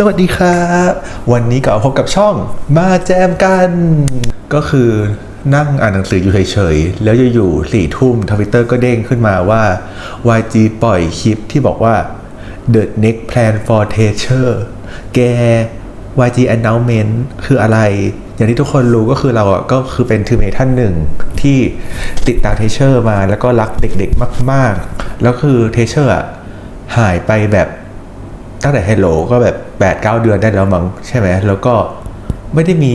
สวัสดีครับ วันนี้ก็พบกับช่องมาแจมกัน ก็คือนั่งอ่านหนังสืออยู่เฉยๆ แล้วอยู่ๆสี่ทุ่มทวิตเตอร์ก็เด้งขึ้นมาว่า YG ปล่อยคลิปที่บอกว่า The next plan for teacher แก YG announcement คืออะไร อย่างที่ทุกคนรู้ก็คือเราอะก็คือเป็นทีมเมท่านหนึ่งที่ติดตามเทเชอร์มาแล้วก็รักเด็กๆมาก ๆ แล้วคือเทเชอร์อะหายไปแบบ ตั้งแต่ Hello ก็แบบ8ปดเเดือนได้แล้วมั้งใช่ไหมแล้วก็ไม่ได้มี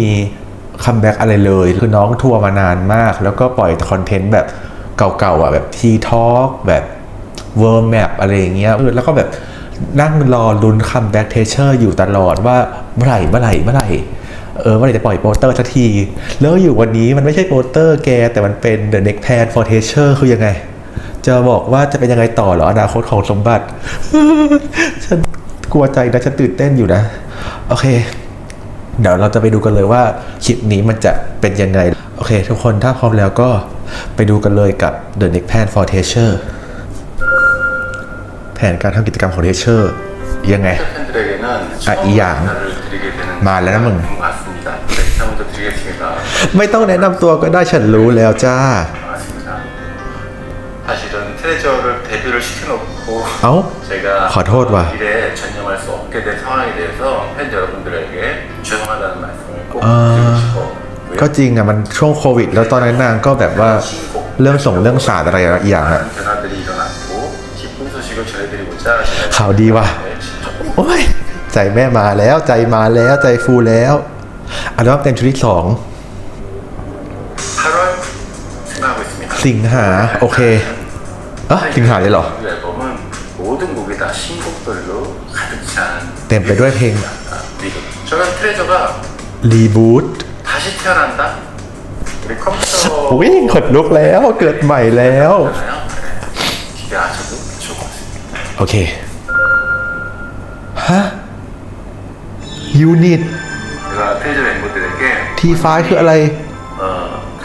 คัมแบ็กอะไรเลย คือน้องทัวร์มานานมาก แล้วก็ปล่อยคอนเทนต์แบบเก่าๆอะแบบทีทอ k แบบเวอร์มแมปอะไรอย่างเงี้ยแล้วก็แบบนั่งรอลุ้นคัมแบ็กเทเชอร์อยู่ตลอดว่าเมื่อไหร่เมื่อไหร่เมื่อไหร่เออเมื่อไหร่จะปล่อยโปสเตอร์สักที แล้วอยู่วันนี้มันไม่ใช่โปสเตอร์แก แต่มันเป็น The Next Plan for Teacher คือยังไง จะบอกว่าจะเป็นยังไงต่อเหรออนาคตของสมบัติ ฉัน กลัวใจนะฉันตื่นเต้นอยู่นะ โอเค เดี๋ยวเราจะไปดูกันเลยว่าคลิปนี้มันจะเป็นยังไง โอเค ทุกคนถ้าพร้อมแล้วก็ไปดูกันเลยกับ The Next Plan for Treasure แผนการทำกิจกรรมของเทเชอร์ยังไง อะอีหยางมาแล้วนะมึง ไม่ต้องแนะนำตัวก็ได้ฉันรู้แล้วจ้า 사실은 트레저를 데뷔를 시켜놓고 어? 제가 거토와. 일에 전념할 수 없게 된 상황에 대해서 팬 여러분들에게 죄송하다는 말씀을 꼭 아. 드리고 싶었고요. ก็จริงอะมันช่วงโควิด แล้วตอนนั้นนางก็แบบว่าเรื่องส่งเรื่องสารอะไรอย่างอะ 많은 변화들이 일어났고 기쁜 소식을 전해드리고자 제가 ข่าวดีว่ะ 네, 진짜 โอ้ย ใจแม่มาแล้วใจมาแล้วใจฟูแล้วอัลบั้มเต็มชุดที่สอง สิงหาโอเคอะสิงหาเลยเหรอ เต็มไปด้วยเพลงรีบูตโอ้ยขดลุกแล้วเกิดใหม่แล้ว โอเค ฮะ ยูนิต ที่ฟ้าคืออะไร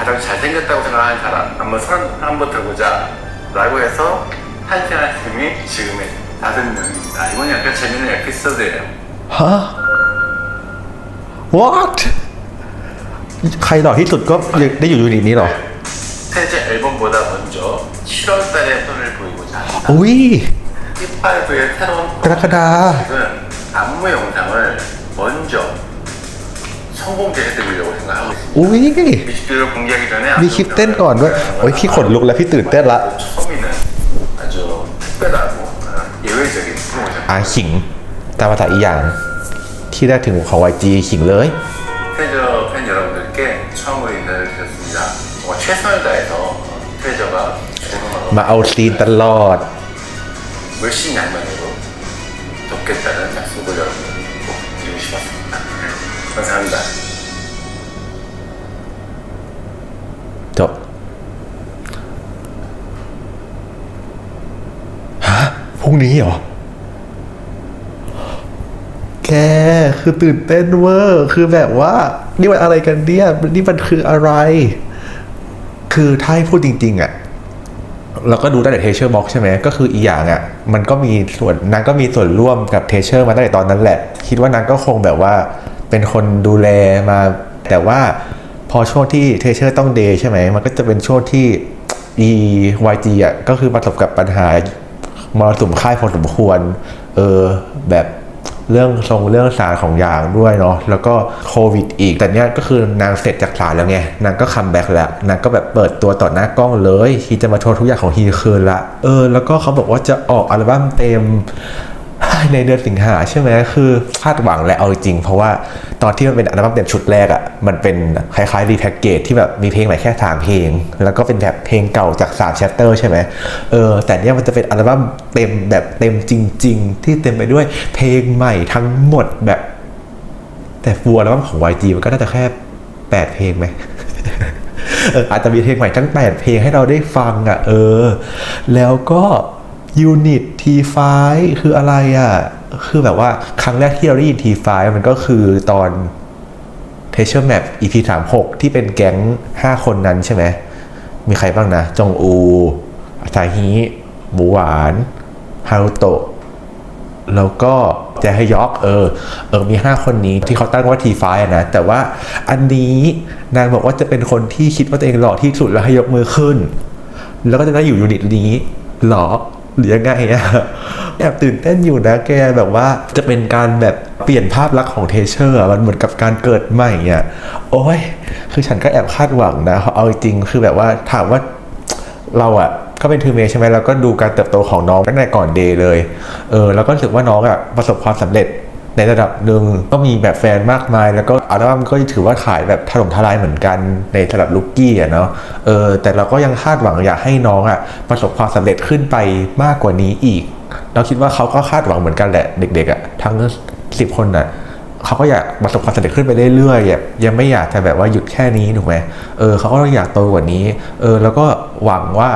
가장 잘생겼다고 생각하는 사람 한번 손 한번 들어보자 라고 해서 한시한 팀이 지금의 다섯 명입니다. 이건 약간 재밌는 에피소드예요. ฮะ what ใครหล่อที่สุดก็ยังได้อยู่ยูนิตนี้เหรอ 스테이지 앨범보다 먼저 7월 달에 손을 보이고자 합니다. อุ้ย 힙합의 새로운 กรกฎา 은 안무 영상을 먼저 성공제해드리려고 생각하고 있습니다. อุ้ย 뮤직비디오를 공개하기 전에 มีคลิปเต้นก่อนด้วย โอ้ยพี่ขนลุกแล้วพี่ตื่นเต้นละ 처음이는 아주 특별하고 예외적인 프로모션 อาขิง ตามภาษาอีกอย่าง ที่ได้ถึงของ YG ขิงเลย 트레저 팬 여러분들께 처음으로 인사를 드렸습니다. 정말 최선을 다해서 트레저가 좋은 음악으로 มาเอาซีนตลอด 물씬 양면으로 돕겠다는 약속을 여러분 꼭 드리고 싶었습니다. ประธานแบบจบฮะพรุ่งนี้เหรอ แกคือตื่นเต้นเวอร์คือแบบว่า นี่มันอะไรกันเนี่ยนี่มันคืออะไร คือถ้าให้พูดจริง ๆอะ่ะเราก็ดูตั้งแต่เทเชอร์บ็อกใช่ไหมก็คืออีอย่างอะ่ะ มันก็มีส่วนนางก็มีส่วนร่วมกับเทเชอร์มาตั้งแต่ตอนนั้นแหละ คิดว่านางก็คงแบบว่า เป็นคนดูแลมา แต่ว่าพอช่วงที่เทเชอร์ต้องเดย์ใช่ไหม มันก็จะเป็นช่วงที่ e YG อะก็คือประสบกับปัญหามรสุมค่ายพอสมควร เออแบบเรื่องทรงเรื่องสารของอย่างด้วยเนาะแล้วก็โควิดอีก แต่เนี้ยก็คือนางเสร็จจากศาลแล้วไง นางก็คัมแบ็กแล้วนางก็แบบเปิดตัวต่อหน้ากล้องเลยที่จะมาโชว์ทุกอย่างของฮีคืนละเออ แล้วก็เขาบอกว่าจะออกอัลบั้มเต็ม ในเดือนสิงหาใช่ไหมคือคาดหวังและเอาจริง เพราะว่าตอนที่มันเป็นอัลบั้มเต็มชุดแรกอะ่ะมันเป็นคล้ายๆรีแพ็กเกจที่แบบมีเพลงใหม่แค่สามเพลง แล้วก็เป็นแบบเพลงเก่าจากสามแชปเตอร์ใช่ไหมเออแต่เนี้ยมันจะเป็นอัลบั้มเต็มแบบเต็มจริง ๆ ที่เต็มไปด้วยเพลงใหม่ทั้งหมดแบบ แต่ฟูลอัลบั้มของ YG มันก็น่าจะแค่แปดเพลงไหมเอออาจจะมีเพลงใหม่ทั้ง8เพลงให้เราได้ฟังอะ เออ แล้วก็ ยูนิต T5 คืออะไรอะ คือแบบว่าครั้งแรกที่เราได้ยิน T5 มันก็คือตอน t e a s u r e Map EP 36ที่เป็นแก๊ง5คนนั้นใช่ไหม มีใครบ้างนะ จงอูอาซาฮิหมูหวาน ฮารุโตะ แล้วก็แจฮยอกเออ เออ มี 5 คนนี้ที่เขาตั้งว่าทีไฟนะ แต่ว่าอันนี้นางบอกว่าจะเป็นคนที่คิดว่าตัวเองหล่อที่สุดแล้วให้ยกมือขึ้น แล้วก็จะได้อยู่ยูนิตนี้หรอ หรือยังไงอะแอบตื่นเต้นอยู่นะแกแบบว่าจะเป็นการแบบเปลี่ยนภาพลักษณ์ของเทเชอร์มันเหมือนกับการเกิดใหม่อะโอ้ยคือฉันก็แอบคาดหวังนะเอาจริงคือแบบว่าถามว่าเราอะก็เป็นทูเมใช่ไหมเราก็ดูการเติบโตของน้องตั้งแต่ก่อนเดย์เลยเออแล้วก็รู้สึกว่าน้องอะประสบความสำเร็จ ในระดับหนึ่งก็มีแบบแฟนมากมาย แล้วก็อัลบั้มก็ถือว่าขายแบบถล่มทลายเหมือนกันในระดับลูกกี้อะเนาะเออแต่เราก็ยังคาดหวังอยากให้น้องอะประสบความสำเร็จขึ้นไปมากกว่านี้อีก เราคิดว่าเขาก็คาดหวังเหมือนกันแหละเด็กๆอะทั้งสิบคนอะเขาก็อยากประสบความสำเร็จขึ้นไปเรื่อยๆยังไม่อยากจะแบบว่าหยุดแค่นี้ถูกไหมเออเขาก็อยากโตกว่านี้ เออแล้วก็หวังว่า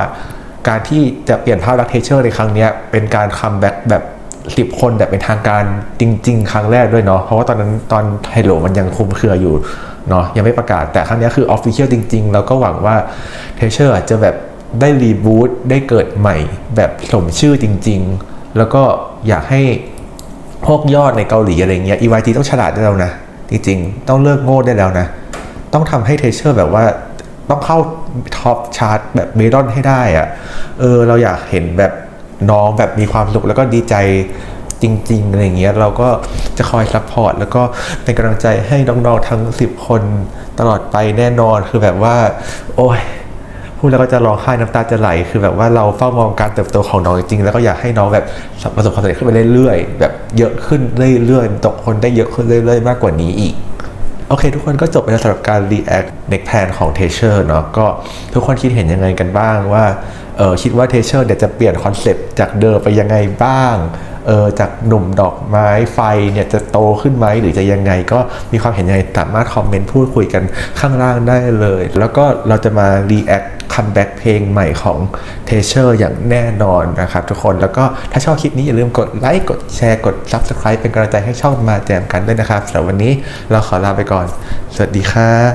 การที่จะเปลี่ยนภาพลักษณ์เทเชอร์ในครั้งนี้เป็นการคัมแบ็กแบบ สิบคนแบบเป็นทางการจริง ๆ ครั้งแรกด้วยเนาะเพราะว่าตอนนั้นตอนไฮโลมันยังคลุมเครืออยู่เนาะยังไม่ประกาศแต่ครั้งนี้คือออฟฟิเชียลจริง ๆ แล้วก็หวังว่าเทเชอร์จจะแบบได้รีบูตได้เกิดใหม่ แบบสมชื่อจริง ๆ แล้วก็อยากให้พวกยอดในเกาหลีอะไรเงี้ย EYT ต้องฉลาดได้แล้วนะ จริง ๆ ต้องเลิกโง่ได้แล้วนะ ต้องทำให้เทเชอร์แบบว่าต้องเข้าท็อปชาร์ตแบบเมดอนให้ได้อะเออเราอยากเห็นแบบ น้องแบบมีความสุขแล้วก็ดีใจจริงๆอะไรเงี้ยเราก็จะคอยซัพพอร์ตแล้วก็เป็นกำลังใจให้น้องๆทั้ง 10 คนตลอดไปแน่นอนคือแบบว่า โอ้ยพูดแล้วก็จะร้องไห้น้ำตาจะไหล คือแบบว่าเราเฝ้ามองการเติบโตของน้องจริงๆ แล้วก็อยากให้น้องแบบประสบความสำเร็จขึ้นไปเรื่อยๆ แบบเยอะขึ้นเรื่อยๆ ตกคนได้เยอะขึ้นเรื่อยๆ มากกว่านี้อีก โอเค ทุกคนก็จบไปแล้วสำหรับการ react next plan ของ t e a c h e r เนาะ ก็ทุกคนคิดเห็นยังไงกันบ้างว่า เออคิดว่า t e a c h e r เดี๋ยวจะเปลี่ยนคอนเซปต์จากเดิมไปยังไงบ้างเออจากหนุ่มดอกไม้ไฟเนี่ยจะโตขึ้นไหมหรือจะยังไง ก็มีความเห็นยังไงสามารถคอมเมนต์พูดคุยกันข้างล่างได้เลย แล้วก็เราจะมา react คัมแบ็กเพลงใหม่ของ t e a c h e r อย่างแน่นอนนะครับทุกคนแล้วก็ถ้าชอบคลิปนี้อย่าลืมกดไลค์กดแชร์กด Subscribe เป็นกำลังใจให้ช่องมาแจมกันด้วยนะครับสำหรับวันนี้เราขอลาไปก่อน สวัสดีครับ